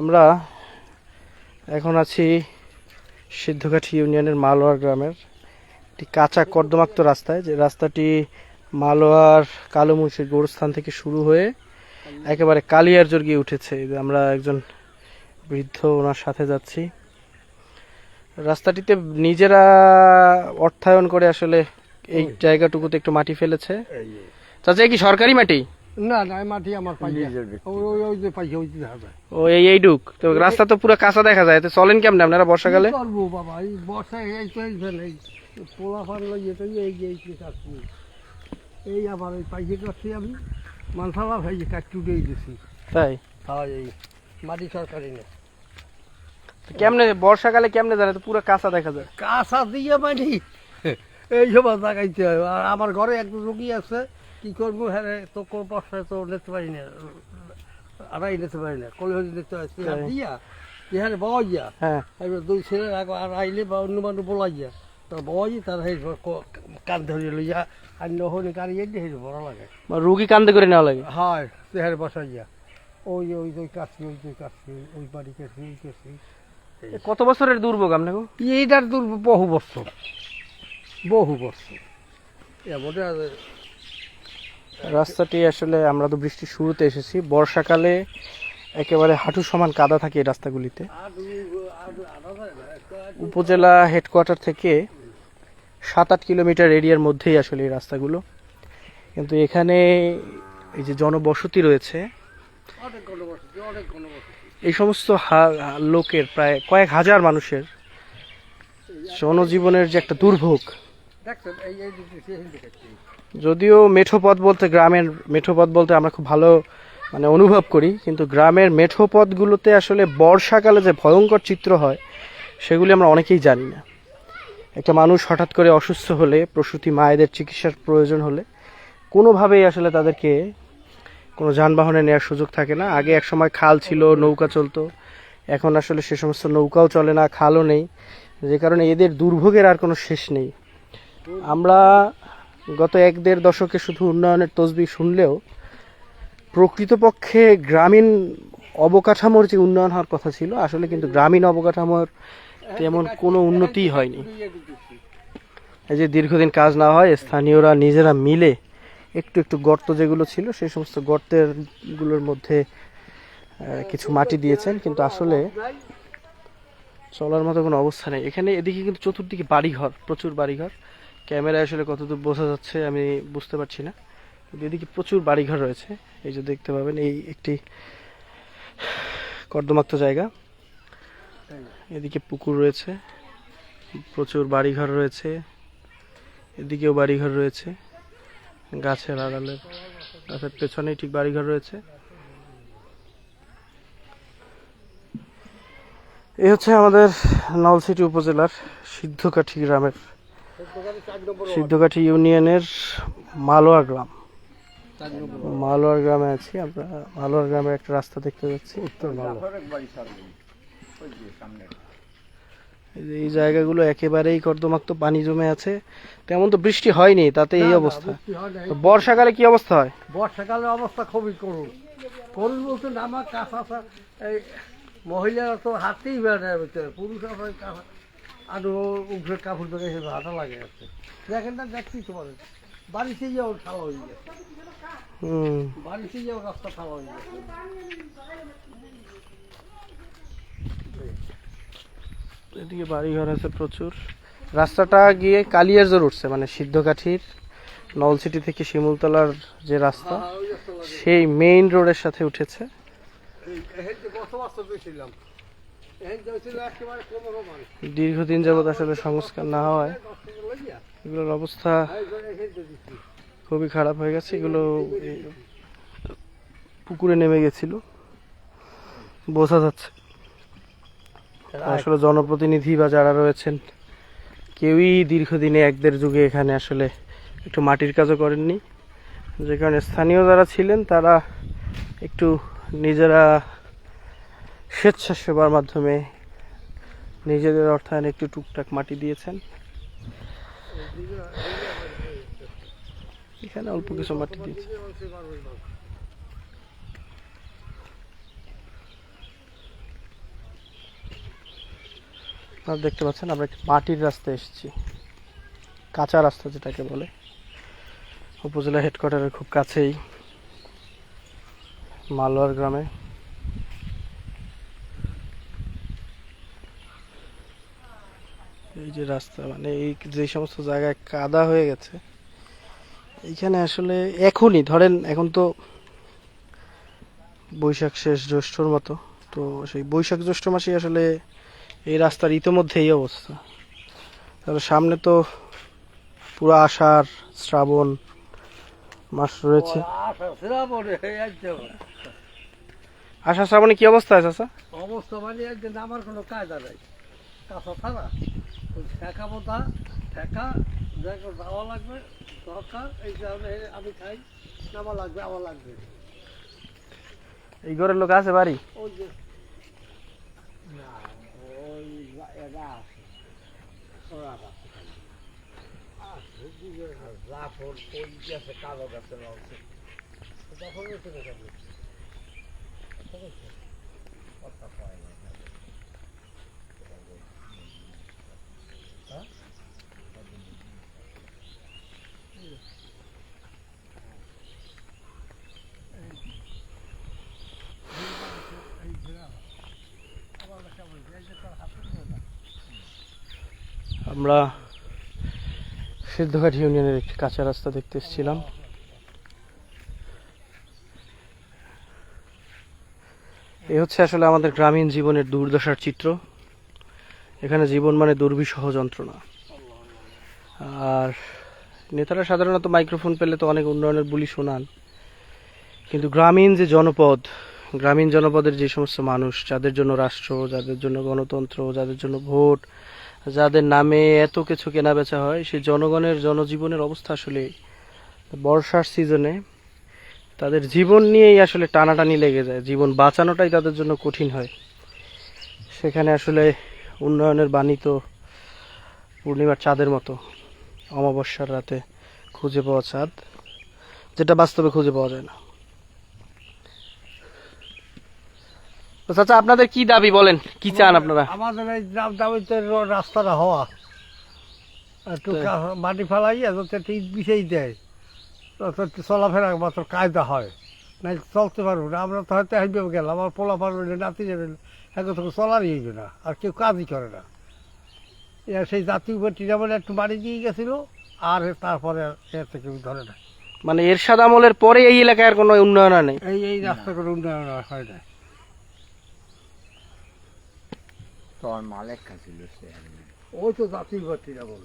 আমরা এখন আছি সিদ্ধকাঠি ইউনিয়নের মালোয়ার গ্রামের একটি কাঁচা কর্দমাক্ত রাস্তায়। যে রাস্তাটি মালোয়ার কালোমুন্সির গোরস্থান থেকে শুরু হয়ে একেবারে কালিয়ারজোর গিয়ে উঠেছে। যে আমরা একজন বৃদ্ধ ওনার সাথে যাচ্ছি। রাস্তাটিতে নিজেরা অর্থায়ন করে আসলে এই জায়গাটুকুতে একটু মাটি ফেলেছে। চাচা কি সরকারি মাটি? না না মাটি আমার ওই যে পাইয়া ওই যে ও এই এইটুক তো রাস্তা তো পুরো কাঁচা দেখা যায়। তো চলেন কেমন আপনারা বর্ষাকালে? কি করব বাবা? এই বর্ষায় এই তো এই ফেলে এই পোলা ফান লইয়ে তো এই যে এই যে এই আমার ওই পাইয়ে কাটছি আমি। মানসালা ভাই দিছি তাই? হ্যাঁ এই মাটি সরকারি না। কেমনে বর্ষাকালে কেমনে জানে? তো পুরো কাঁচা দেখা যায়। কাঁচা দিয়ে মাটি। এইসব আর আমার ঘরে একজন রুগী আছে। কি করব? হ্যাঁ তো কোন বর্ষায় তো নিতে পারি না। আড়াই নিতে পারি না। কলে হলে নিতে হয়। তাই। দিয়া ইহারে বয়া হ্যাঁ। দুই ছেলে আর আইলে বা অন্য মানুষ তার বয় তার সেই কান ধরে লইয়া আর নহনি গাড়ি এনে সেই বড় লাগে। রুগী কান্দে করে নেওয়া লাগে। হয় বসাইয়া। ওই ওই ওই কাছি ওই ওই কাছি ওই বাড়ি কাছি ওই কাছি কত বছরের দুর্ভোগ আপনাকে? এইটার বহু বছর। বহু বছর। এমন রাস্তাটি আসলে আমরা তো বৃষ্টির শুরুতে এসেছি। বর্ষাকালে একেবারে হাঁটু সমান কাদা থাকে এই রাস্তাগুলিতে। উপজেলা হেডকোয়ার্টার থেকে সাত আট কিলোমিটার এরিয়ার মধ্যেই আসলে এই রাস্তাগুলো। কিন্তু এখানে এই যে জনবসতি রয়েছে, এই সমস্ত লোকের প্রায় কয়েক হাজার মানুষের জনজীবনের যে একটা দুর্ভোগ। দেখছেন, এই যদিও মেঠো পথ বলতে গ্রামের মেঠো পথ বলতে আমরা খুব ভালো মানে অনুভব করি, কিন্তু গ্রামের মেঠো পথগুলোতে আসলে বর্ষাকালে যে ভয়ঙ্কর চিত্র হয়, সেগুলি আমরা অনেকেই জানি না। একটা মানুষ হঠাৎ করে অসুস্থ হলে, প্রসূতি মায়েদের চিকিৎসার প্রয়োজন হলে, কোনোভাবেই আসলে তাদেরকে কোনো যানবাহনে নেওয়ার সুযোগ থাকে না। আগে এক সময় খাল ছিল, নৌকা চলতো, এখন আসলে সে সমস্ত নৌকাও চলে না, খালও নেই। যে কারণে এদের দুর্ভোগের আর কোনো শেষ নেই। আমরা গত এক দেড় দশকে শুধু উন্নয়নের তসবি শুনলেও প্রকৃতপক্ষে গ্রামীণ অবকাঠামোর যে উন্নয়ন হওয়ার কথা ছিল, আসলে কিন্তু গ্রামীণ অবকাঠামোর তেমন কোনো উন্নতিই হয়নি। এই যে দীর্ঘদিন কাজ না হয়, স্থানীয়রা নিজেরা মিলে একটু একটু গর্ত যেগুলো ছিল, সেই সমস্ত গর্তেরগুলোর মধ্যে কিছু মাটি দিয়েছেন, কিন্তু আসলে চলার মতো কোনো অবস্থা নেই। এখানে এদিকে কিন্তু চতুর্দিকে বাড়িঘর, প্রচুর বাড়িঘর। ক্যামেরায় আসলে কতদূর বোঝা যাচ্ছে আমি বুঝতে পারছি না। এদিকে প্রচুর বাড়িঘর রয়েছে। এই যে দেখতে পাবেন, এই একটি কর্দমাক্ত জায়গা। এদিকে পুকুর রয়েছে, প্রচুর বাড়িঘর রয়েছে, এদিকেও বাড়িঘর রয়েছে। গাছের আড়ালের, গাছের পেছনেই ঠিক বাড়িঘর রয়েছে। এই হচ্ছে আমাদের নলসিটি উপজেলার সিদ্ধকাঠি গ্রামের সিদ্ধকাঠি ইউনিয়নের মালোয়া গ্রাম। মালোয়ার গ্রামে আছি আমরা মালোয়ার গ্রামের একটা রাস্তা দেখতে পাচ্ছি উত্তর এই জায়গাগুলো একেবারেই কর্দমাক্ত পানি জমে আছে। তেমন তো বৃষ্টি হয়নি তাতে এই অবস্থা। বর্ষাকালে কি অবস্থা হয়? বর্ষাকালের অবস্থা খুবই করুন করুন বলতে আমার কাঁচা এই মহিলারা তো হাতেই বেড়ায় ভিতরে পুরুষ কাঁচা। আরও উপরে কাপড় ধরে এসে হাঁটা লাগে আছে। দেখেন না দেখছি তোমার বাড়িতে যাও খাওয়া হয়ে গেছে। বাড়িতে যাও রাস্তা খাওয়া হয়ে গেছে। এদিকে বাড়িঘর আছে প্রচুর। রাস্তাটা গিয়ে কালিয়ারজোর উঠছে মানে সিদ্ধকাঠির নলসিটি থেকে শিমুলতলার যে রাস্তা হ্যাঁ। সেই মেইন রোডের সাথে উঠেছে। দীর্ঘদিন যাবৎ আসলে সংস্কার না হওয়ায় এগুলোর অবস্থা খুবই খারাপ হয়ে গেছে। এগুলো পুকুরে নেমে গেছিল। বোঝা যাচ্ছে। আসলে জনপ্রতিনিধি বা যারা রয়েছেন, কেউই দীর্ঘদিনে এক দেড় যুগে এখানে আসলে একটু মাটির কাজও করেননি। যে কারণে স্থানীয় যারা ছিলেন, তারা একটু নিজেরা স্বেচ্ছাসেবার মাধ্যমে নিজেদের অর্থায়নে একটু টুকটাক মাটি দিয়েছেন। এখানে অল্প কিছু মাটি দিয়েছে আপনারা দেখতে পাচ্ছেন, আমরা একটি মাটির রাস্তায় এসেছি। কাঁচা রাস্তা যেটাকে বলে। উপজেলা হেডকোয়ার্টারের খুব কাছেই মালোয়ার গ্রামে। এই যে রাস্তা মানে এই যে সমস্ত জায়গায় কাদা হয়ে গেছে এইখানে আসলে এখনই ধরেন এখন তো বৈশাখ শেষ জ্যৈষ্ঠর মতো তো সেই বৈশাখ জ্যৈষ্ঠ মাসে আসলে এই রাস্তার ইতোমধ্যে এই অবস্থা। তাহলে সামনে তো পুরো আষাঢ় শ্রাবণ মাস রয়েছে। আষাঢ় শ্রাবণে কি অবস্থা আছে আচ্ছা অবস্থা মানে একদিন আমার কোনো কায়দা নাই। কাঁচা ছাড়া ওই ঠেকা পোতা ঠেকা দেখো যাওয়া লাগবে দরকার এই কারণে আমি খাই নামা লাগবে আমার লাগবে। এই ঘরের লোক আছে বাড়ি? ওই যে না ওই এরা আছে। ওরা আছে। আছে, দুজন জাফর, ওই গেছে, কালো গাছের? কথা? না। হ্যাঁ? আমরা সিদ্ধঘাট ইউনিয়নের একটি কাঁচা রাস্তা দেখতে এসেছিলাম। এই হচ্ছে আসলে আমাদের গ্রামীণ জীবনের দুর্দশার চিত্র। এখানে জীবন মানে দুর্বিষহ যন্ত্রণা। আর নেতারা সাধারণত মাইক্রোফোন পেলে তো অনেক উন্নয়নের বুলি শোনান। কিন্তু গ্রামীণ যে জনপদ, গ্রামীণ জনপদের যে সমস্ত মানুষ, যাদের জন্য রাষ্ট্র, যাদের জন্য গণতন্ত্র, যাদের জন্য ভোট যাদের নামে এত কিছু কেনা বেচা হয়, সেই জনগণের জনজীবনের অবস্থা আসলে বর্ষার সিজনে তাদের জীবন নিয়েই আসলে টানাটানি লেগে যায়। জীবন বাঁচানোটাই তাদের জন্য কঠিন হয়। সেখানে আসলে উন্নয়নের বাণী তো পূর্ণিমার চাঁদের মতো। অমাবস্যার রাতে খুঁজে পাওয়া চাঁদ, যেটা বাস্তবে খুঁজে পাওয়া যায় না। তো চাচা আপনাদের কি দাবি বলেন? কি চান আপনারা? আমাদের এই গ্রাম দাবিতে রাস্তাটা হওয়া। একটু মাটি ফেলাই যাতে ঠিক বিষেই দেয়। চলাফেরা মাত্র কায়দা হয়। না চলতে পারব না। আমরা তো হয়তো হাইবে গেলাম আমার পোলা পারবে না নাতি যাবে এখন তো চলারই হইবে না আর কেউ কাজই করে না। সেই জাতীয় উপর বলে একটু বাড়ি দিয়ে গেছিল আর তারপরে এর থেকে ধরে না। মানে এরশাদ আমলের পরে এই এলাকায় আর কোনো উন্নয়ন নেই? এই এই রাস্তা করে উন্নয়ন হয় না তোর মালিক ছিল সে ওই তো জাতীয় উপর বলে।